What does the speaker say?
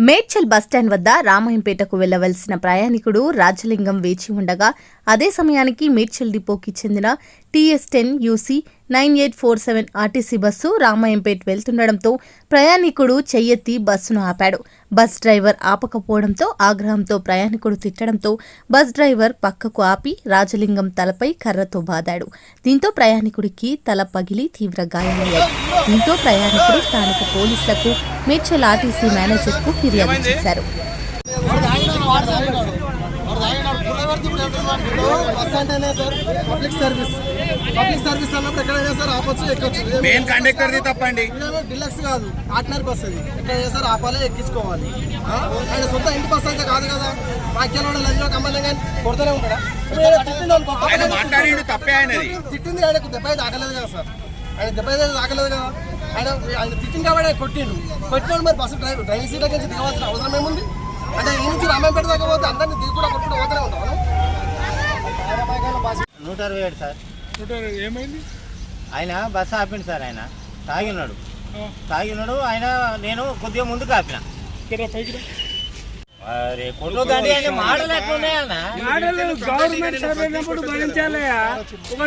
Medchal bus stand వద్ద రామాయంపేటకు వెళ్ళవలసిన ప్రయాణికుడు రాజలింగం వేచి ఉండగా అదే సమయానికి మేడ్చల్ డిపోకి చెందిన TS ten UC nine eight four seven RTC bus Ramayampet వెళ్తుండడంతో ప్రయాణికుడు చెయ్యెత్తి బస్సును ఆపాడు. బస్ డ్రైవర్ ఆపకపోవడంతో ఆగ్రహంతో ప్రయాణికుడు తిట్టడంతో బస్ డ్రైవర్ పక్కకు ఆపి రాజలింగం తలపై కర్రతో బాదాడు. దీంతో ప్రయాణికుడికి తల పగిలి తీవ్ర గాయమయ్యాడు దీంతో ప్రయాణికుడు స్థానిక పోలీసులకు మేడ్చల్ ఆర్టీసీ మేనేజర్కు ఫిర్యాదు చేశారు. బస్ అంటేనే sir public service public service అన్నప్పుడు ఎక్కడైనా సార్ ఆపొచ్చు ఎక్కొచ్చు. మెయిన్ కండక్టర్ది తప్పండి. డిలక్స్ కాదు ఆర్డినరీ బస్ అది ఎక్కడైనా సార్ ఆపాలి ఎక్కించుకోవాలి? ఆయన సొంత ఇంటి బస్ అయితే కాదు కదా. వాక్యాలు కూడా లంచ్లో కమ్మల్ని కానీ కొడుతూనే ఉంటాడా? మాట్లాడిండు తప్పే ఆయనది. తిట్టింది ఆయనకు దెబ్బ అయితే ఆగలేదు కదా సార్. ఆయన దెబ్బ అయితే ఆగలేదు కదా. ఆయన ఆయన తిట్టింది కాబట్టి కొట్టిండు. కొట్టినోడు మరి బస్సు డ్రైవర్ డ్రైవర్ సీట్ నుంచి దిగవలసిన అవసరం ఏముంది? అంటే ఈ నుంచి రామాయపేట దాకా పోతే అందరినీ దిగు కూడా నూట అరవై ఏడు సార్. ఏమైంది? ఆయన బస్సు ఆపిండు సార్ ఆయన. తాగినాడు తాగినాడు ఆయన నేను కొద్దిగా ముందుకు ఆపిన. మాటలు ఎట్లున్నాయన్న గవర్నమెంట్ భరించాలయ్యా.